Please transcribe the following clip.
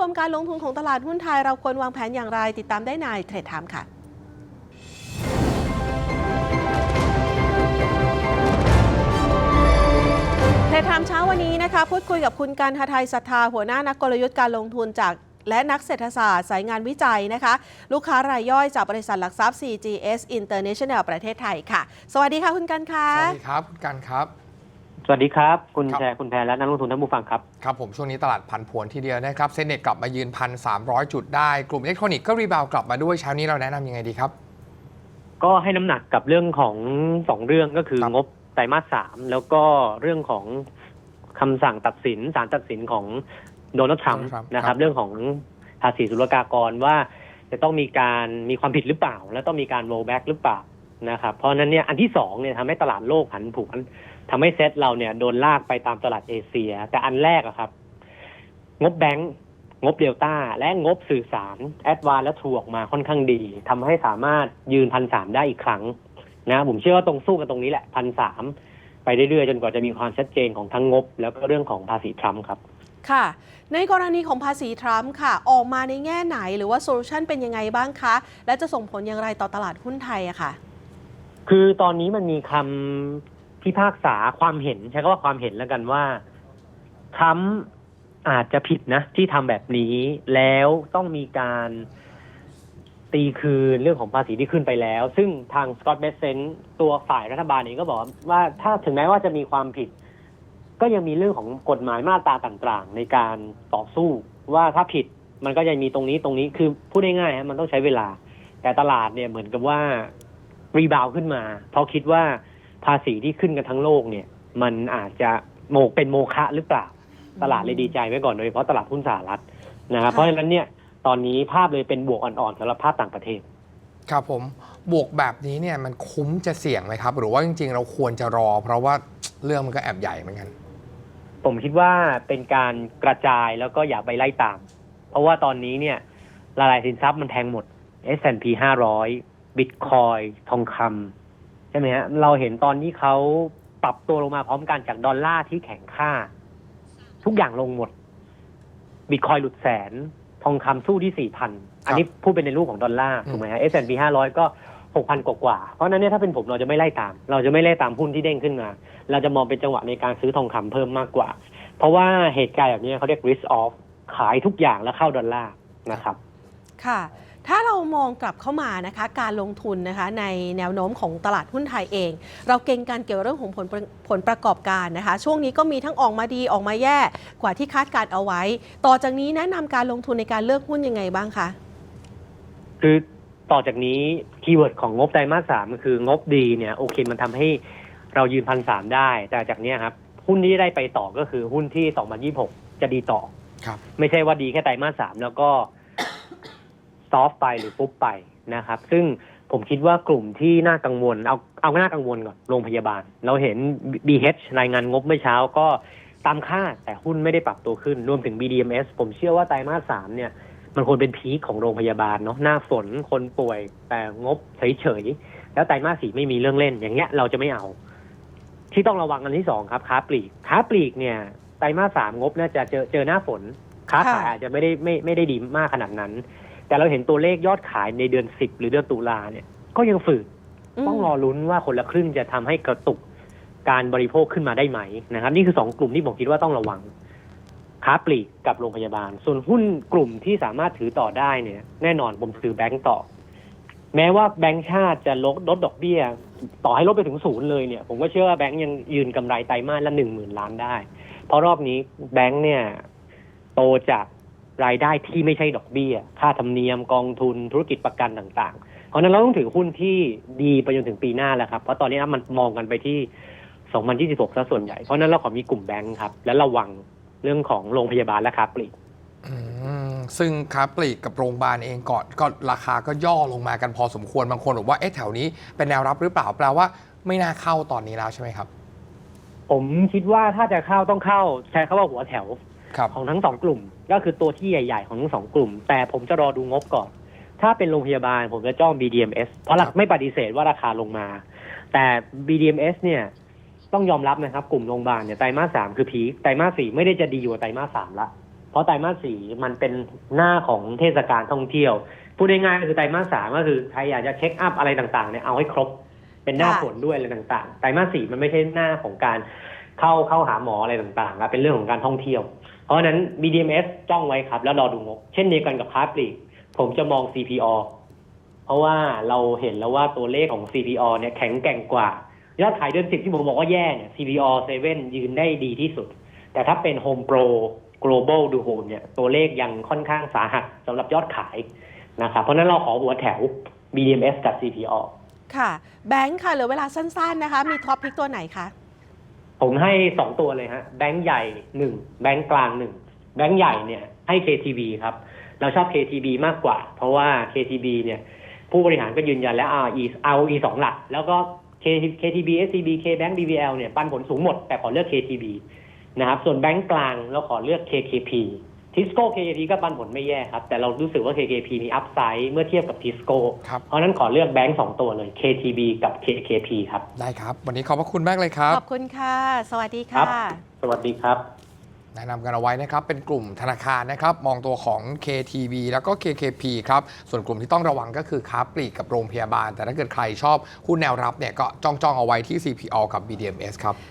รวมการลงทุนของตลาดหุ้นไทย เราควรวางแผนอย่างไร ติดตามได้ในเทรดไทม์ค่ะเทรดไทม์เช้าวันนี้นะคะ พูดคุยกับคุณการหทัยศรัทธาหัวหน้านักกลยุทธ์การลงทุนจากและนักเศรษฐศาสตร์สายงานวิจัยนะคะ ลูกค้ารายย่อยจากบริษัทหลักทรัพย์ CGS International ประเทศไทยค่ะ สวัสดีค่ะคุณกันค่ะ สวัสดีครับ คุณกันครับ สวัสดีครับ คุณครับ แชร์คุณแพรและนักลงทุนท่านผู้ฟังครับ ครับผมช่วงนี้ตลาดผันผวนทีเดียวนะครับเซ็นเน็ตกลับมายืนพันสามจุดได้ กลุ่มอิเล็กทรอนิกส์ก็รีบาวด์กลับมาด้วยเช้านี้เราแนะนำยังไงดีครับ ก็ให้น้ำหนักกับเรื่องของสองเรื่องก็คือครับ งบไตรมาสสามแล้วก็เรื่องของคำสั่งตัดสินศาลตัดสินของโดนัลด์ทรัมป์นะครับเรื่องของภาษีศุลกากรว่าจะต้องมีการมีความผิดหรือเปล่า และต้องมีการ roll back หรือเปล่านะครับเพราะฉะนั้นเนี่ยอันที่สองเนี่ยทำให้ตลาดโลกผันผวน ทำให้เซ็ตเราเนี่ยโดนลากไปตามตลาดเอเชีย แต่อันแรกอะครับ งบแบงก์งบเดลต้า และงบสื่อสารแอดวานและทรูออกมาค่อนข้างดีทำให้สามารถยืนพันสามได้อีกครั้งนะผมเชื่อว่าตรงสู้กันตรงนี้แหละพันสามไปเรื่อยๆจนกว่าจะมีความชัดเจนของทั้งงบ แล้วก็เรื่องของภาษีทรัมป์ครับ ค่ะ ในกรณีของภาษีทรัมป์ค่ะ ออกมาในแง่ไหนหรือว่าโซลูชันเป็นยังไงบ้างคะ และจะส่งผลอย่างไรต่อตลาดหุ้นไทยอะค่ะ คือตอนนี้มันมีคำ พิพากษาความเห็นใช้คำว่าความเห็นแล้วกันว่าทรัมป์อาจจะผิดนะ ที่ทำแบบนี้แล้วต้องมีการตีคืนเรื่องของภาษีที่ขึ้นไปแล้ว ซึ่งทางสกอตเบสเซนตัวฝ่ายรัฐบาลเองก็บอกว่าถ้าถึงแม้ว่าจะมีความผิด ก็ยังมีเรื่องของกฎหมายมาตราต่างๆ ในการต่อสู้ว่าถ้าผิดมันก็จะมีตรงนี้ตรงนี้คือพูดง่ายๆฮะมันต้องใช้เวลา แต่ตลาดเนี่ยเหมือนกับว่ารีบาวขึ้นมา เพราะคิดว่า ภาษีที่ขึ้นกันทั้งโลกเนี่ย มันอาจจะโมเป็นโมฆะหรือเปล่า ตลาดเลยดีใจไว้ก่อนโดยเฉพาะตลาดหุ้นสหรัฐนะครับค่ะเพราะฉะนั้นเนี่ยตอนนี้ภาพเลยเป็นบวกอ่อนๆสำหรับภาพต่างประเทศ ครับผมบวกแบบนี้เนี่ยมันคุ้มจะเสี่ยงไหมครับ หรือว่าจริง ๆ เราควรจะรอ เพราะว่าเรื่องมันก็แอบใหญ่เหมือนกัน ผมคิดว่าเป็นการกระจายแล้วก็อย่าไปไล่ตาม เพราะว่าตอนนี้เนี่ยละลายสินทรัพย์มันแพงหมด S&P 500 Bitcoin ทองคำ ใช่ไหมฮะเราเห็นตอนที่เขาปรับตัวลงมาพร้อมกันจากดอลลาร์ที่แข็งค่า ทุกอย่างลงหมด Bitcoin หลุดแสน ทองคำสู้ที่4,000อันนี้พูดเป็นในรูปของดอลลาร์อืมถูกไหมฮะ S&P 500 ก็6,000กว่าๆเพราะฉะนั้นเนี่ยถ้าเป็นผมเราจะไม่ไล่ตาม เราจะไม่ไล่ตามหุ้นที่เด้งขึ้นมา เราจะมองเป็นจังหวะในการซื้อทองคำเพิ่มมากกว่า เพราะว่าเหตุการณ์แบบนี้เขาเรียก risk off ขายทุกอย่างแล้วเข้าดอลลาร์นะครับ ค่ะ ถ้าเรามองกลับเข้ามานะคะการลงทุนนะคะในแนวโน้มของตลาดหุ้นไทยเอง เราเก่งการเกี่ยวเรื่องของผลประผลประกอบการนะคะ ช่วงนี้ก็มีทั้งออกมาดีออกมาแย่กว่าที่คาดการเอาไว้ ต่อจากนี้แนะนำการลงทุนในการเลือกหุ้นยังไงบ้างคะคือต่อจากนี้คีย์เวิร์ดของงบไตรมาสสามก็คืองบดีเนี่ยโอเคมันทำให้เรายืนพันสามได้ แต่จากเนี้ยครับหุ้นที่ได้ไปต่อก็คือหุ้นที่2026จะดีต่อ ครับ ไม่ใช่ว่าดีแค่ไตรมาสสามแล้วก็ ซอฟไปหรือปุ๊บไปนะครับ ซึ่งผมคิดว่ากลุ่มที่น่ากังวล เอาเอาน่ากังวลก่อนโรงพยาบาล เราเห็น BH รายงานงบเมื่อเช้าก็ตามคาดแต่หุ้นไม่ได้ปรับตัวขึ้น รวมถึง BDMs ผมเชื่อว่าไตรมาสสามเนี่ยมันควรเป็นพีคของโรงพยาบาลเนาะหน้าฝนคนป่วยแต่งบเฉยๆ แล้วไตรมาสสี่ไม่มีเรื่องเล่น อย่างเงี้ยเราจะไม่เอา ที่ต้องระวังอันที่สองครับค้าปลีกค้าปลีกเนี่ยไตรมาสสามงบน่าจะเจอเจอหน้าฝนค้าขายค่ะอาจจะไม่ได้ไม่ไม่ได้ดีมากขนาดนั้น แต่เราเห็นตัวเลขยอดขายในเดือนสิบหรือเดือนตุลาเนี่ย ก็ยังฝืดมต้องรอลุ้นว่าคนละครึ่งจะทำให้กระตุกการบริโภคขึ้นมาได้ไหมนะครับ นี่คือสองกลุ่มที่ผมคิดว่าต้องระวังค้าปลีกกับโรงพยาบาล ส่วนหุ้นกลุ่มที่สามารถถือต่อได้เนี่ย แน่นอนผมถือแบงก์ต่อ แม้ว่าแบงก์ชาติจะลดลดดอกเบี้ย ต่อให้ลดไปถึงศูนย์เลยเนี่ย ผมก็เชื่อว่าแบงก์ยังยืนกำไรไตรมาสละหนึ่งหมื่นล้านได้ เพราะรอบนี้แบงก์เนี่ย โตจาก รายได้ที่ไม่ใช่ดอกเบี้ย ค่าธรรมเนียมกองทุนธุรกิจประกันต่างๆ เพราะฉะนั้นเราต้องถือหุ้นที่ดีไปจนถึงปีหน้าแล้วครับ เพราะตอนนี้มันมองกันไปที่ 2026ซะส่วนใหญ่ เพราะฉะนั้นเราขอมีกลุ่มแบงค์ครับ และระวังเรื่องของโรงพยาบาลและค้าปลีกอืมซึ่งค้าปลีกกับโรงพยาบาลเองก่อนก็ราคาก็ย่อลงมากันพอสมควรบางคนบอกว่าเอ๊ะแถวนี้เป็นแนวรับหรือเปล่าแปลว่าไม่น่าเข้าตอนนี้แล้วใช่ไหมครับ ผมคิดว่าถ้าจะเข้าต้องเข้าใช้คำว่าหัวแถวครับ ของทั้งสองกลุ่ม ก็คือตัวที่ใหญ่ๆ ของทั้งสองกลุ่ม แต่ผมจะรอดูงบก่อน ถ้าเป็นโรงพยาบาลผมจะจ้อง BDMs เพราะหลักครับไม่ปฏิเสธว่าราคาลงมา แต่ BDMs เนี่ยต้องยอมรับนะครับ กลุ่มโรงพยาบาลเนี่ยไตรมาสสามคือพีคไตรมาสสี่ไม่ได้จะดีอยู่กว่าไตรมาสสามละเพราะไตรมาสสี่มันเป็นหน้าของเทศกาลท่องเที่ยวพูดง่ายๆก็คือไตรมาสสามก็คือใครอยากจะเช็คอัพอะไรต่างๆเนี่ยเอาให้ครบ เป็นหน้าค่ะฝนด้วยอะไรต่างๆไตรมาสสี่มันไม่ใช่หน้าของการเข้าเข้าหาหมออะไรต่างๆนะเป็นเรื่องของการท่องเที่ยวเพ ราะฉะนั้น BDMs จ้องไว้ครับ แล้วรอดูงบ เช่นเดียวกันกับค้าปลีก ผมจะมอง CPO เพราะว่าเราเห็นแล้วว่าตัวเลขของ CPO เนี่ยแข็งแกร่งกว่ายอดขายเดือนสิบที่ผมบอกว่าแย่เนี่ย CPO 7ยืนได้ดีที่สุด แต่ถ้าเป็น Home Pro Global ดู Home เนี่ยตัวเลขยังค่อนข้างสาหัสสำหรับยอดขายนะครับเพราะฉะนั้นเราขอหัวแถว BDMs กับ CPO ค่ะ แบงค์ค่ะเหลือเวลาสั้น ๆ นะคะ มีท็อปพิกตัวไหนคะ ผมให้สองตัวเลยฮะ แบงก์ใหญ่หนึ่งแบงก์กลางหนึ่งแบงก์ใหญ่เนี่ยให้ KTB ครับ เราชอบ KTB มากกว่า เพราะว่า KTB เนี่ยผู้บริหารก็ยืนยันแล้ว RE ROE สองหลัก แล้วก็ K- KTB SCB KBank BBL เนี่ยปันผลสูงหมด แต่ขอเลือก KTB นะครับ ส่วนแบงก์กลางเราขอเลือก KKP ทิสโก้ KKP ก็ปันผลไม่แย่ครับ แต่เรารู้สึกว่า KKP มีอัพไซด์เมื่อเทียบกับทิสโก้ ครับ เพราะฉะนั้นขอเลือกแบงก์สองตัวเลย KTB กับ KKP ครับ ได้ครับ วันนี้ขอบพระคุณมากเลยครับ ขอบคุณค่ะ สวัสดีครัค่ะบสวัสดีครับ แนะนำกันเอาไว้นะครับ เป็นกลุ่มธนาคารนะครับ มองตัวของ KTB แล้วก็ KKP ครับ ส่วนกลุ่มที่ต้องระวังก็คือค้าปลีกกับโรงพยาบาล แต่ถ้าเกิดใครชอบหุ้นแนวรับเนี่ยก็จ้องๆเอาไว้ที่ CPO กับ BDMs ครับ